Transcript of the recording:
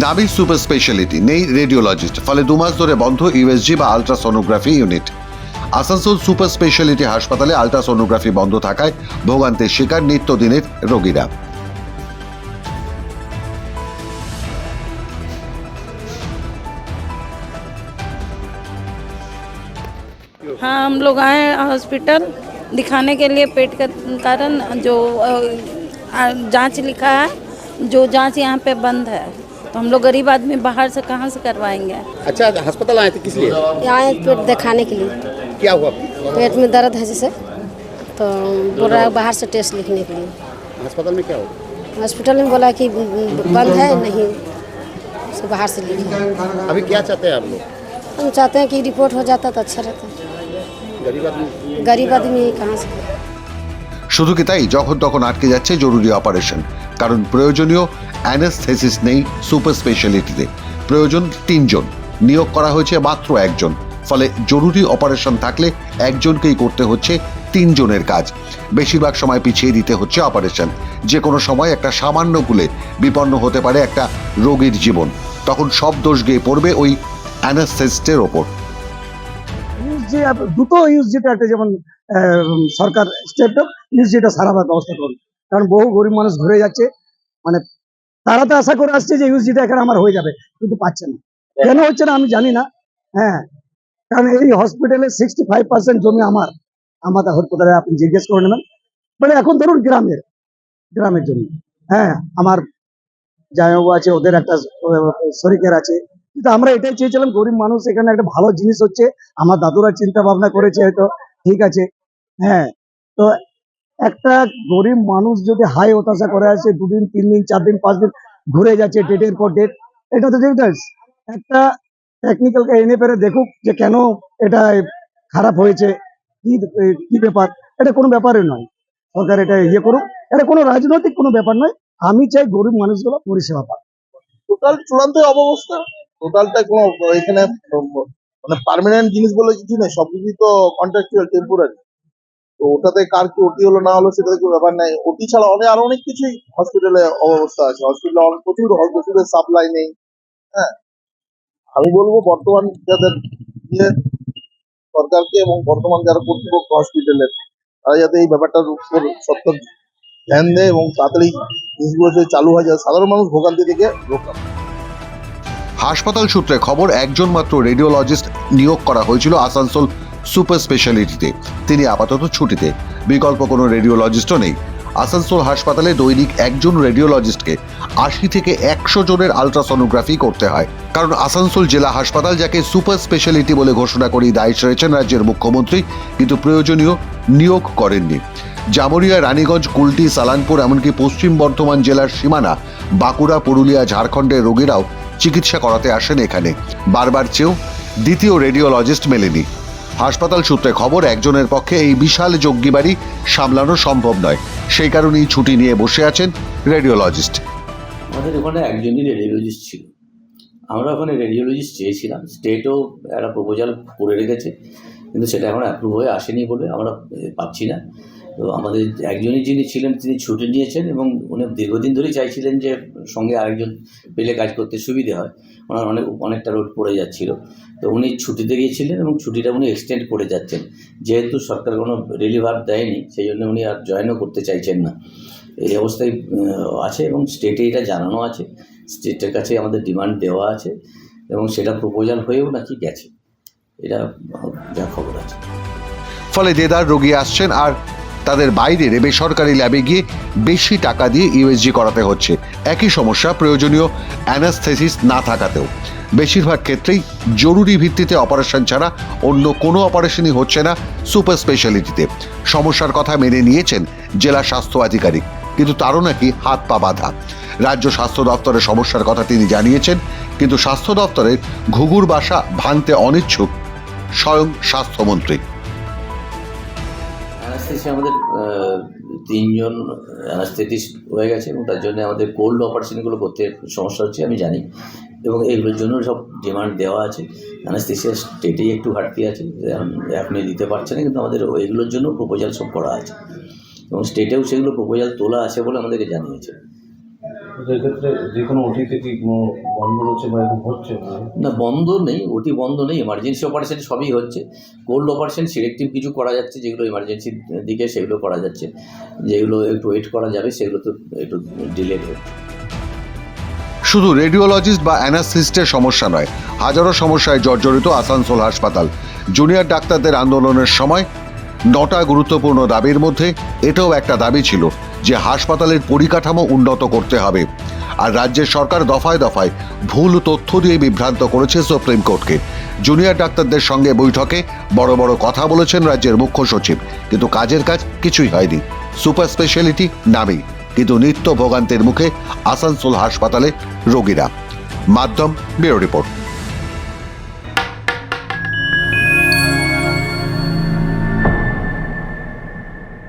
দাবি super speciality নেই radiologist ফলে দু মাস ধরে বন্ধ ইউএসজি বা ultrasonography unit Asansol super speciality হাসপাতালে আলট্রাসোনোগ্রাফি বন্ধ থাকায় ভোগান্তির শিকার নিত্যদিনের রোগীরা हाँ हम लोग आए हैं हॉस्पिटल दिखाने के लिए पेट का कारण जो अ, आ, जांच लिखा है जो जांच यहाँ पे बंद है तो हम लोग गरीब आदमी बाहर से कहाँ से करवाएंगे अच्छा अस्पताल आए थे किस लिए आए पेट दिखाने के लिए क्या हुआ पेट में दर्द है जैसे तो बोल रहा है बाहर से टेस्ट लिखने के लिए अस्पताल में क्या हुआ हॉस्पिटल में बोला कि बंद है नहीं से बाहर से लिखे अभी क्या चाहते हैं आप लोग हम चाहते हैं कि रिपोर्ट हो जाता तो अच्छा रहता गरीब आदमी गरीब आदमी कहाँ से শুধু কি তাই যখন তখন আটকে যাচ্ছে জরুরি অপারেশন কারণ প্রয়োজনীয় অ্যানাস্থেসিস নেই সুপার স্পেশালিটিতে। প্রয়োজন তিনজন। নিয়োগ করা হয়েছে মাত্র একজন। ফলে জরুরি অপারেশন থাকলে একজনকেই করতে হচ্ছে তিনজনের কাজ। বেশিরভাগ সময় পিছিয়ে দিতে হচ্ছে অপারেশন। যে কোনো সময় একটা সামান্য ভুলে বিপন্ন হতে পারে একটা রোগীর জীবন। তখন সব দোষ গিয়ে পড়বে ওই অ্যানাস্থেসিস্টের ওপর। যে দ্রুত ইউজ যেটা একটা যেমন সরকার স্টেপটা ইউজ যেটা সারাবার ব্যবস্থা করুন কারণ বহু গরিব মানুষ ঘুরে যাচ্ছে। মানে তারা তো আশা করে আসছে যে ইউজ যেটা এখানে আমার হয়ে যাবে কিন্তু পাচ্ছে না। কেন হচ্ছে না আমি জানি না। হ্যাঁ কারণ এই হসপিটালে সিক্সটি ফাইভ পার্সেন্ট জমি আমার। আমাদের হাসপাতালে আপনি জিজ্ঞেস করে নেবেন। মানে এখন ধরুন গ্রামের গ্রামের জমি। হ্যাঁ আমার জামাইবাবু আছে ওদের একটা আহ, শরিকের আছে। কিন্তু আমরা এটাই চেয়েছিলাম গরিব মানুষ এখানে একটা ভালো জিনিস হচ্ছে। আমার দাদুরা চিন্তা ভাবনা করেছে হয়তো ঠিক আছে। হ্যাঁ তো একটা গরিব মানুষ যদি হাই হতাশা করে আছে দুদিন তিন দিন চার দিন পাঁচ দিন ঘুরে যাচ্ছে ডেটের পর ডেট এটা তো ঠিক একটা টেকনিক্যালকে এনে পেরে দেখুক যে কেন এটা খারাপ হয়েছে, কি কি ব্যাপার। এটা কোনো ব্যাপারই নয়। সরকার এটা ইয়ে করুক। এটা কোনো রাজনৈতিক কোনো ব্যাপার নয়। আমি চাই গরিব মানুষগুলো পরিষেবা পাক। টোটাল চূড়ান্ত অবস্থা, টোটালটা কোনো এখানে মানে পার্মানেন্ট জিনিস বলে কিছু নেই, সবকিছুই তো কন্ট্রাকচুয়াল টেম্পোরারি তো ওটাতে কার কি ওটি হলো না হলো সেটা কোনো ব্যাপার নাই। ওটি ছাড়া অনেক আরও অনেক কিছুই হসপিটালে অবস্থা আছে। হসপিটালে প্রচুর ওষুধের সাপ্লাই নেই। হ্যাঁ? আমি বলব বর্তমান যাদের ইয়ে সরকারকে এবং বর্তমান যারা কর্তৃপক্ষ হসপিটালের তারা যাতে এই ব্যাপারটার উপর সত্য ধ্যান দেয় এবং তাড়াতাড়ি জিনিসগুলো চালু হয় যাতে সাধারণ মানুষ ভোগান্তি থেকে রক্ষা হাসপাতাল সূত্রে খবর, একজন মাত্র রেডিওলজিস্ট নিয়োগ করা হয়েছিল আসানসোল সুপার স্পেশালিটিতে। তিনি আপাতত ছুটিতে। বিকল্প কোনো রেডিওলজিস্টও নেই। আসানসোল হাসপাতালে দৈনিক একজন রেডিওলজিস্টকে আশি থেকে একশো জনের আলট্রাসোনোগ্রাফি করতে হয়। কারণ আসানসোল জেলা হাসপাতাল যাকে সুপার স্পেশালিটি বলে ঘোষণা করে দায়িত্ব রয়েছেন রাজ্যের মুখ্যমন্ত্রী, কিন্তু প্রয়োজনীয় নিয়োগ করেননি। জামুরিয়া, রানীগঞ্জ, কুলটি, সালানপুর, এমনকি পশ্চিম বর্ধমান জেলার সীমানা, বাঁকুড়া, পুরুলিয়া, ঝাড়খণ্ডের রোগীরাও চিকিৎসা করাতে আসেন এখানে। বারবার চেয়েও দ্বিতীয় রেডিওলজিস্ট মেলেনি। হাসপাতাল সূত্রে খবর, একজনের পক্ষে এই বিশাল যজ্ঞিবাড়ি সামলানো সম্ভব নয়। সেই কারণেই ছুটি নিয়ে বসে আছেন রেডিওলজিস্ট। আমাদের ওখানে একজনই রেডিওলজিস্ট ছিল। আমরা ওখানে রেডিওলজিস্ট চেয়েছিলাম। স্টেটও একটা প্রপোজাল করে রেখেছে, কিন্তু সেটা এখন অ্যাপ্রুভ হয়ে আসেনি বলে আমরা পাচ্ছি না। তো আমাদের একজনই যিনি ছিলেন, তিনি ছুটি নিয়েছেন এবং উনি দীর্ঘদিন ধরেই চাইছিলেন যে সঙ্গে আরেকজন পেলে কাজ করতে সুবিধে হয়। ওনার অনেক, অনেকটা রোড পড়ে যাচ্ছিল। তো উনি ছুটিতে গিয়েছিলেন এবং ছুটিটা উনি এক্সটেন্ড করে যাচ্ছেন। যেহেতু সরকার কোনো রিলিভার দেয়নি, সেই জন্য উনি আর জয়েনও করতে চাইছেন না। এই অবস্থায় আছে এবং স্টেটে এটা জানানো আছে। স্টেটের কাছে আমাদের ডিমান্ড দেওয়া আছে এবং সেটা প্রপোজাল হয়েও নাকি গেছে। এটা যা খবর আছে। ফলে দেদার রোগী আসছেন আর তাদের বাইরের বেসরকারি ল্যাবে গিয়ে বেশি টাকা দিয়ে ইউএসজি করাতে হচ্ছে। একই সমস্যা প্রয়োজনীয় অ্যানাস্থেসিস না থাকাতেও। বেশিরভাগ ক্ষেত্রেই জরুরি ভিত্তিতে অপারেশন ছাড়া অন্য কোনো অপারেশনই হচ্ছে না সুপার স্পেশালিটিতে। সমস্যার কথা মেনে নিয়েছেন জেলা স্বাস্থ্য আধিকারিক, কিন্তু তারও নাকি হাত পা বাঁধা। রাজ্য স্বাস্থ্য দপ্তরের সমস্যার কথা তিনি জানিয়েছেন, কিন্তু স্বাস্থ্য দপ্তরের ঘুঘুর বাসা ভাঙতে অনিচ্ছুক স্বয়ং স্বাস্থ্যমন্ত্রী। অ্যানাস্থেসিয়া আমাদের তিনজন অ্যানাস্থেটিস্ট হয়ে গেছে এবং তার জন্য আমাদের কোল্ড অপারেশনগুলো করতে সমস্যা হচ্ছে, আমি জানি। এবং এগুলোর জন্য সব ডিমান্ড দেওয়া আছে। অ্যানাস্থেসিয়া স্টেটেই একটু ঘাটতি আছে আপনি দিতে পারছে না, কিন্তু আমাদের এগুলোর জন্য প্রপোজাল সব করা আছে। এবং স্টেটেও সেগুলো প্রপোজাল তোলা আছে বলে আমাদেরকে জানিয়েছে। এক্ষেত্রে যে কোনো ওটিতে কি কোনো বন্ধ রয়েছে বা এরকম হচ্ছে? না বন্ধ নেই ওটি বন্ধ নেই এমার্জেন্সি অপারেশন সবই হচ্ছে। কোল্ড অপারেশন সিলেক্টিভ কিছু করা যাচ্ছে যেগুলো এমার্জেন্সির দিকে সেগুলো করা যাচ্ছে। যেগুলো একটু ওয়েট করা যাবে সেগুলো তো একটু ডিলেড হচ্ছে শুধু রেডিওলজিস্ট বা অ্যানাসিস্টের সমস্যা নয় হাজারো সমস্যায় জর্জরিত আসানসোল হাসপাতাল। জুনিয়র ডাক্তারদের আন্দোলনের সময় নটা গুরুত্বপূর্ণ দাবির মধ্যে এটাও একটা দাবি ছিল। যে হাসপাতালের পরিকাঠামো উন্নত করতে হবে। আর রাজ্যের সরকার দফায় দফায় ভুল তথ্য দিয়ে বিভ্রান্ত করেছে সুপ্রিম কোর্টকে। জুনিয়র ডাক্তারদের সঙ্গে বৈঠকে বড় বড় কথা বলেছেন রাজ্যের মুখ্য সচিব। কিন্তু কাজের কাজ কিছুই হয়নি। সুপার স্পেশালিটি নামেই কিন্তু নিত্য ভোগান্তের মুখে আসানসোল হাসপাতালে রোগীরা। মাধ্যম ব্যুরো রিপোর্ট।